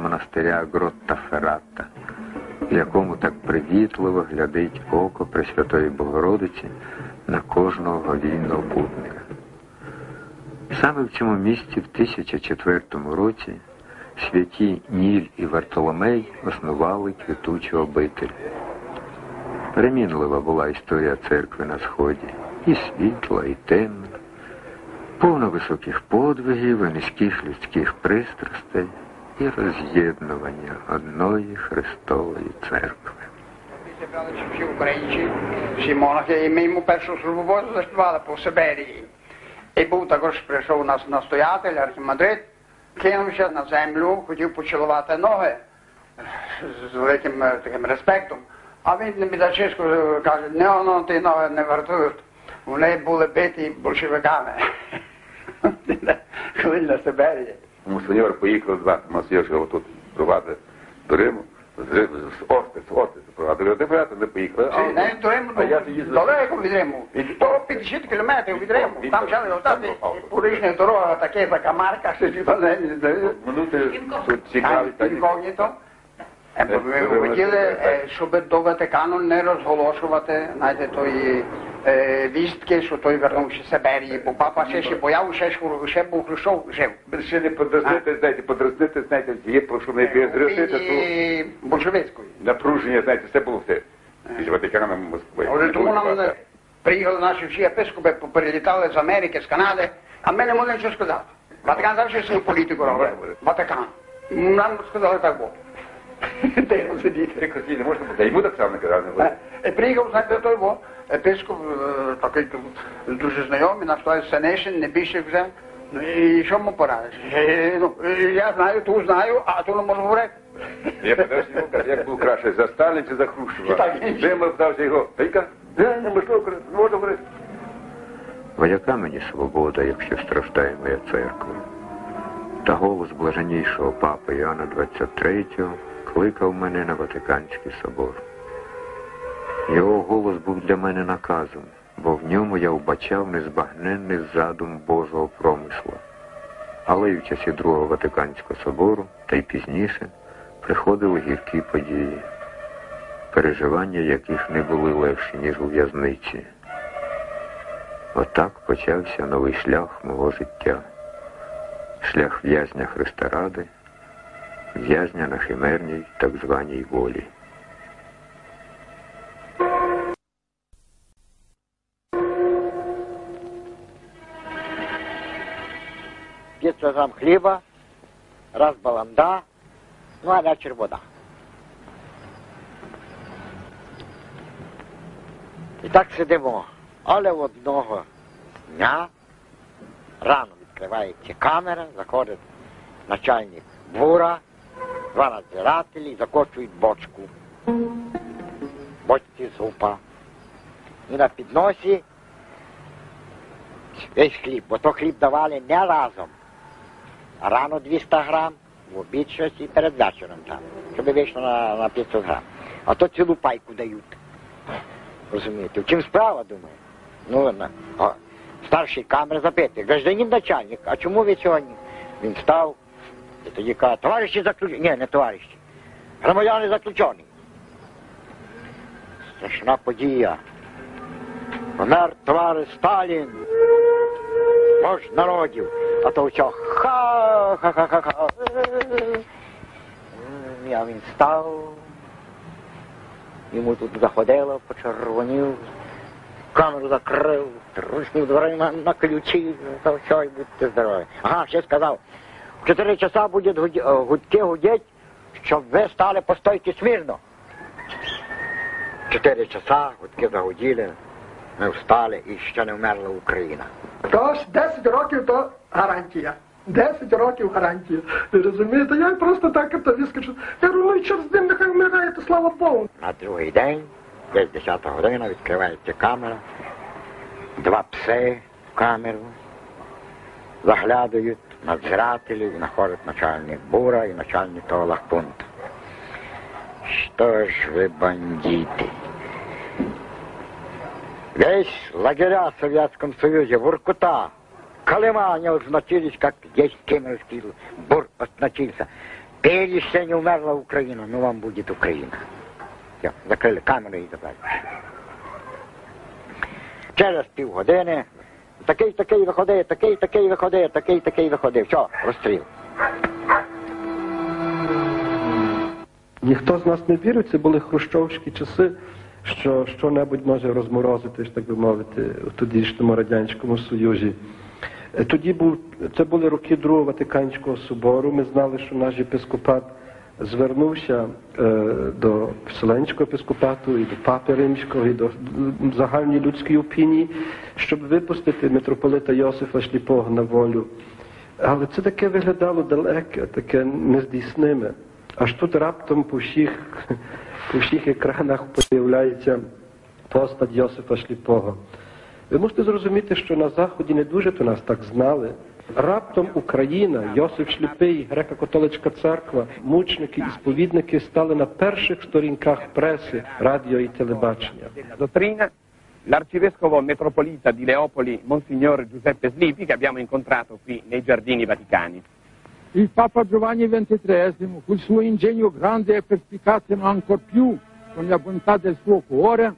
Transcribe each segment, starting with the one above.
монастиря Гротта Фератта, в якому так привітливо глядить око Пресвятої Богородиці на кожного говійного путника. Саме в цьому місці в 1004 році святі Ніль і Вартоломей основали квітучу обитель. Перемінлива була історія церкви на сході, і світла, і темна, повна високих подвигів і низьких людських пристрастей і роз'єднування одної Христової церкви. Зібралися всі українці, всі монахи, і ми йому першу службу заспівали по Сибирії. І був також прийшов у нас настоятель, архімандрит, кинувся на землю, хотів поцілувати ноги з великим е, таким респектом. А він не бідачисько каже, не воно ті ноги не вартують. Вони були биті большевиками. Коли на Сибирії. Монсеньор поїхав з вами, Монсеньор тут провадив до Риму, з Риму, з Орти, з Орти провадив. Ти брати, не поїхали. Чи не до Риму, а я тоді з- далеко від Риму. 150 кілометрів від Риму. Там взяли отати Там- порічна дорога, таке така марка, що ті. Минути тут цікаві. А, Інкогніто. Е, Ми хотіли, е, щоб до Ватикану не розголошувати, знаєте, тої е, вістки, що той вернувся з Сибирії, бо папа ще ще бояв, ще, ще був Хрущов жив. Ще не подразнити, знаєте, подразнити, знаєте, є про що не зростити, то І большевицької. напруження, знаєте, це було все. Між Ватиканом і Москвою. Тому нам приїхали наші всі єпископи, перелітали з Америки, з Канади, а ми не могли нічого сказати. Ватикан завжди свою політику робить. Ватикан. Нам сказали так було. Тихо сидіти. Ти хотів, не можна буде. Йому так само не казав, не буде. Е, Приїхав, знаєте, той бо, епископ, е, такий дуже знайомий, наш Сенешин, небіжчик вже. Ну і що йому порадиш? Ну, я знаю, ту знаю, а ту не можу говорити. Я питався йому, як був краще, за Сталін чи за Хрущева? Так. Дима вдався його. Та й каже, «Е, неможливо, не можна говорити. Бо яка мені свобода, якщо страждає моя церква? Та голос блаженнішого папи Іоанна 23 кликав мене на Ватиканський собор. Його голос був для мене наказом, бо в ньому я вбачав незбагненний задум Божого промисла. Але й в часі Другого Ватиканського собору, та й пізніше, приходили гіркі події, переживання яких не були легші, ніж у в'язниці. Отак почався новий шлях мого життя. Шлях в'язня Христа Ради, в'язня на химерній так званій волі. п'ять кілограм хліба, раз баланда, ну а вечір вода. І так сидимо. Але одного дня рано відкривається камера, заходить начальник бура, два надзирателі, закочують бочку. Бочці зупа. І на підносі весь хліб, бо то хліб давали не разом. Рано 200 грам, в обід щось і перед вечором там, щоб вийшло на, на 500 грам. А то цілу пайку дають. Розумієте? В чим справа, думаю? Ну, на, а, старший камер запитує, гражданин начальник, а чому ви сьогодні? Він став і тоді каже, товариші заключені. Ні, не товариші. Громадяни заключені. Страшна подія. Помер товариш Сталін. Вождь народів. А то все ха-ха-ха-ха-ха. А він став. Йому тут заходило, почервонів, камеру закрив, трушнів дверима на ключі, то все, і будьте здорові. Ага, ще сказав, в чотири часа буде е, гудки гудеть, щоб ви стали по стойці смірно. Чотири часа гудки загуділи, ми встали і ще не вмерла Україна. Тож 10 років то гарантія. 10 років гарантія. Ви розумієте? Я просто так то вискочу. Я говорю, ну чорт з ним, нехай вмирає, то слава Богу. На другий день, десь 10 година, відкривається камера, два пси в камеру, заглядають надзирателів, знаходять начальник бура і начальник того лагпункту. Что ж вы бандиты? Весь лагеря в Советском Союзе, Воркута, Колыма они означились, как здесь Кемеровский бур означился. Пели ще не умерла Україна, ну вам буде Україна. Все, закрили камеру і так далі. Через півгодини такий, такий виходить, такий, такий виходить, такий, такий виходить. Все, розстріл. Ніхто з нас не вірив, це були хрущовські часи, що що-небудь може розморозити, так би мовити, у тодішньому Радянському Союзі. Е, Тоді був, це були роки Другого Ватиканського собору. Ми знали, що наш єпископат звернувся е, до Вселенського епископату і до Папи Римського, і до загальної людської опінії, щоб випустити митрополита Йосифа Шліпого на волю. Але це таке виглядало далеке, таке нездійсниме. Аж тут раптом по всіх, по всіх екранах появляється постать Йосифа Шліпого. Ви можете зрозуміти, що на Заході не дуже то нас так знали. Раптом Україна, Йосиф Шліпий, греко-католицька церква, мучники і сповідники стали на перших сторінках преси, радіо і телебачення. della dottrina, l'arcivescovo metropolita di Leopoli, Monsignor Giuseppe Slipi, che abbiamo incontrato qui nei giardini vaticani. Il Papa Giovanni XXIII, col suo ingegno grande e perspicace, ma ancor più con la bontà del suo cuore,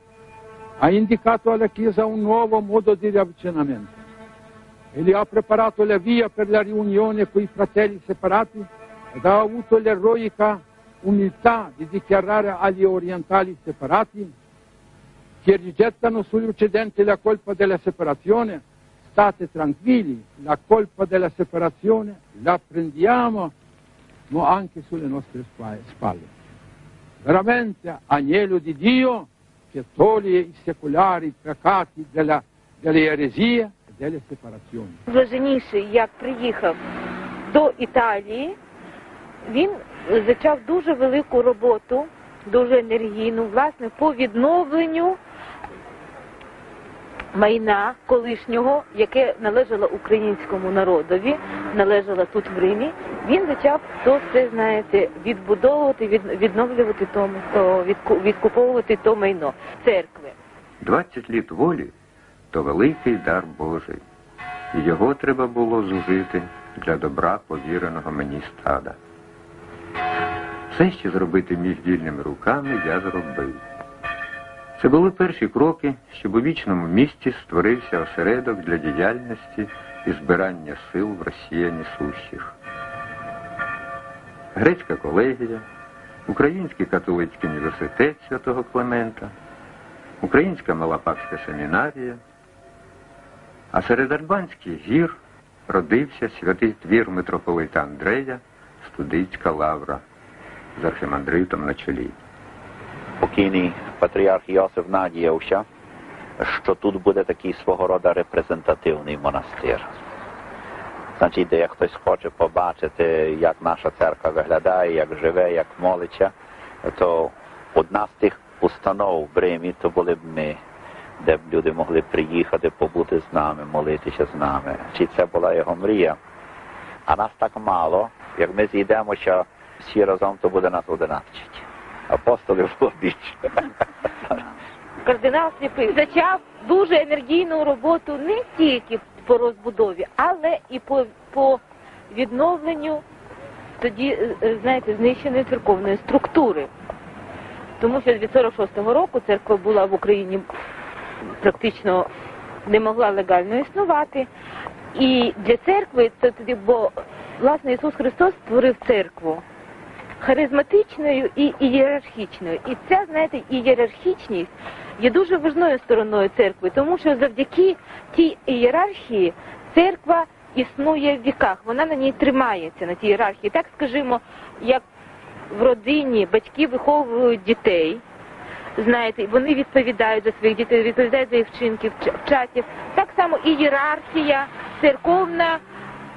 ha indicato alla Chiesa un nuovo modo di ravvicinamento e le ha preparato la via per la riunione con i fratelli separati? Ed ha avuto l'eroica umiltà di dichiarare agli orientali separati? Che rigettano sugli occidenti la colpa della separazione, state tranquilli, la colpa della separazione la prendiamo ma anche sulle nostre spa- spalle. Veramente agnello di Dio che toglie i secolari peccati della, delle eresie Блаженніший, як приїхав до Італії, він зачав дуже велику роботу, дуже енергійну, власне, по відновленню майна колишнього, яке належало українському народові, належало тут в Римі. Він почав то все, знаєте, відбудовувати, від, відновлювати то, то відку- відкуповувати то майно церкви. 20 літ волі то великий дар Божий, і його треба було зужити для добра повіреного мені стада. Все, що зробити міг вільними руками, я зробив. Це були перші кроки, щоб у вічному місті створився осередок для діяльності і збирання сил в росіяні сущих. Грецька колегія, Український католицький університет святого Климента, Українська Малопакська семінарія, а серед Арбанських гір родився святий твір митрополита Андрея Студицька лавра з архимандритом на чолі. покійний патріарх Йосиф надіявся, що тут буде такий свого роду репрезентативний монастир. Значить, де як хтось хоче побачити, як наша церква виглядає, як живе, як молиться, то одна з тих установ в Римі то були б ми, де б люди могли приїхати, побути з нами, молитися з нами. Чи це була його мрія? А нас так мало, як ми зійдемося всі разом, то буде нас одинадцять. Апостолів було більше. Кардинал Сліпий зачав дуже енергійну роботу не тільки по розбудові, але і по, по відновленню тоді, е, е, знаєте, знищеної церковної структури. Тому що від 46-го року церква була в Україні практично не могла легально існувати. І для церкви це тоді, бо власне Ісус Христос створив церкву харизматичною і ієрархічною. І ця, знаєте, ієрархічність є дуже важливою стороною церкви, тому що завдяки тій ієрархії церква існує в віках, вона на ній тримається, на тій ієрархії. Так скажімо, як в родині батьки виховують дітей, знаєте, вони відповідають за своїх дітей, відповідають за їх вчинки, вч- вчать їх. Так само і ієрархія церковна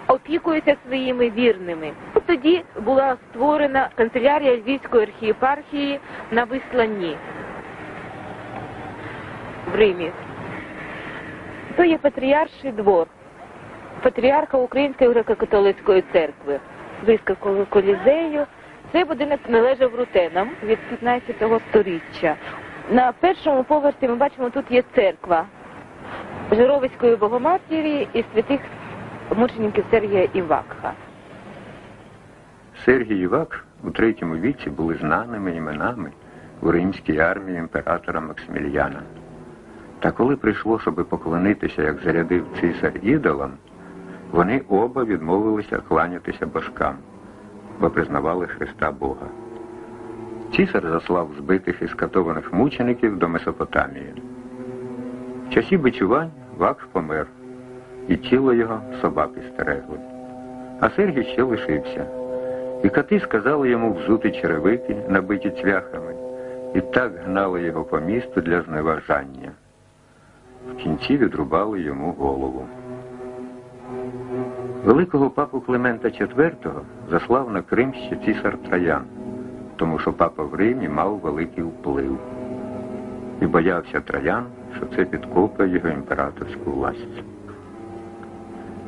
опікується своїми вірними. От Тоді була створена канцелярія Львівської архієпархії на висланні в Римі. То є патріарший двор, патріарха Української греко-католицької церкви, близько колізею. Цей будинок належав рутенам від 15 століття. На першому поверсі ми бачимо, тут є церква Жировицької Богоматері і святих мучеників Сергія і Вакха. Сергій і Вакш у третьому віці були знаними іменами у римській армії імператора Максиміліяна. Та коли прийшло, щоби поклонитися, як зарядив цисар ідолам, вони оба відмовилися кланятися божкам, бо признавали Христа Бога. Цісар заслав збитих і скатованих мучеників до Месопотамії. В часі бичувань Вакш помер, і тіло його собаки стерегли. А Сергій ще лишився. І коти сказали йому взути черевики, набиті цвяхами, і так гнали його по місту для зневажання. В кінці відрубали йому голову. Великого папу Климента IV заслав на Крим ще цісар Троян, тому що папа в Римі мав великий вплив. І боявся Троян, що це підкопає його імператорську власть.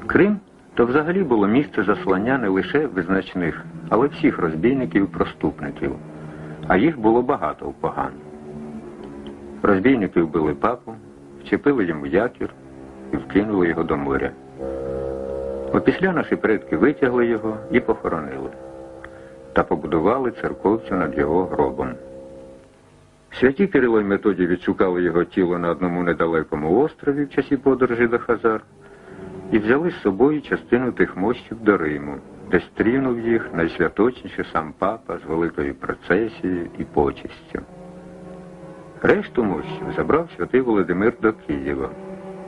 Крим то взагалі було місце заслання не лише визначних, але всіх розбійників і проступників, а їх було багато в поган. Розбійники вбили папу, вчепили йому якір і вкинули його до моря. Опісля наші предки витягли його і похоронили та побудували церковцю над його гробом. Святі Кирило й Методій відшукали його тіло на одному недалекому острові в часі подорожі до Хазар і взяли з собою частину тих мощів до Риму, де стрінув їх найсвяточніше сам папа з великою процесією і почестю. Решту мощів забрав святий Володимир до Києва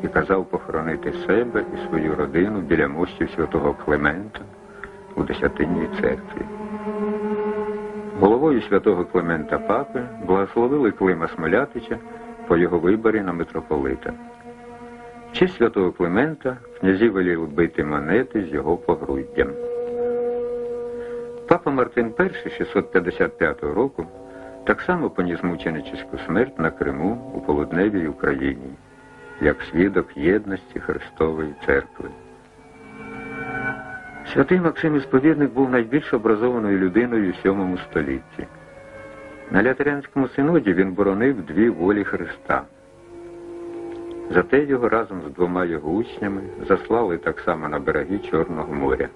і казав похоронити себе і свою родину біля мощів святого Климента у Десятинній церкві. Головою святого Климента Папи благословили Клима Смолятича по його виборі на митрополита. В честь святого Климента князі веліли бити монети з його погруддям. Папа Мартин І 655 року так само поніс мученическу смерть на Криму у полудневій Україні, як свідок єдності Христової Церкви. Святий Максим Ісповідник був найбільш образованою людиною у VII столітті. На Лятерянському синоді він боронив дві волі Христа. Зате його разом з двома його учнями заслали так само на береги Чорного моря.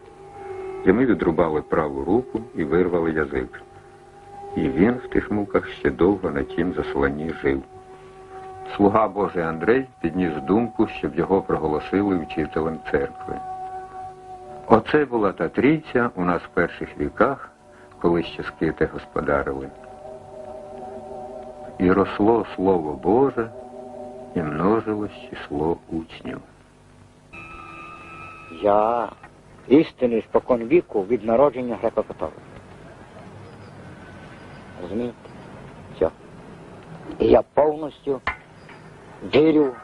Йому відрубали праву руку і вирвали язик. І він в тих муках ще довго на тім засланні жив. Слуга Божий Андрей підніс думку, щоб його проголосили вчителем церкви. Оце була та трійця у нас в перших віках, коли ще скити господарили. І росло Слово Боже, і множилось число учнів. Я істинний спокон віку від народження греко-католика. Розумієте? Все. І я повністю вірю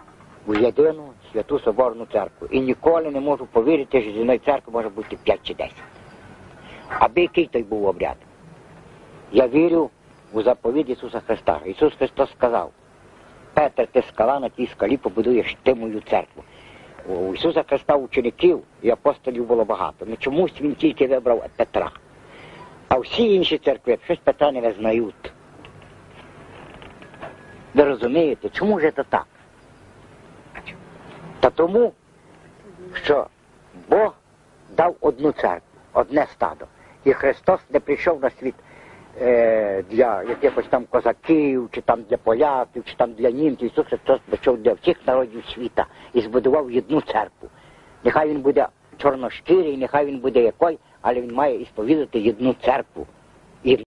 в єдину святу Соборну церкву. І ніколи не можу повірити, що з одної церкви може бути 5 чи 10. Аби який той був обряд. Я вірю у заповідь Ісуса Христа. Ісус Христос сказав, Петр, ти скала, на тій скалі побудуєш ти мою церкву. У Ісуса Христа учеників і апостолів було багато. Ну чомусь він тільки вибрав Петра. А всі інші церкви щось Петра не визнають. Ви розумієте, чому ж це так? Та тому, що Бог дав одну церкву, одне стадо. І Христос не прийшов на світ е, для якихось там козаків, чи там для поляків, чи там для німців. Ісус Христос прийшов для всіх народів світа і збудував одну церкву. Нехай він буде чорношкірий, нехай він буде якой, але він має ісповідати одну церкву.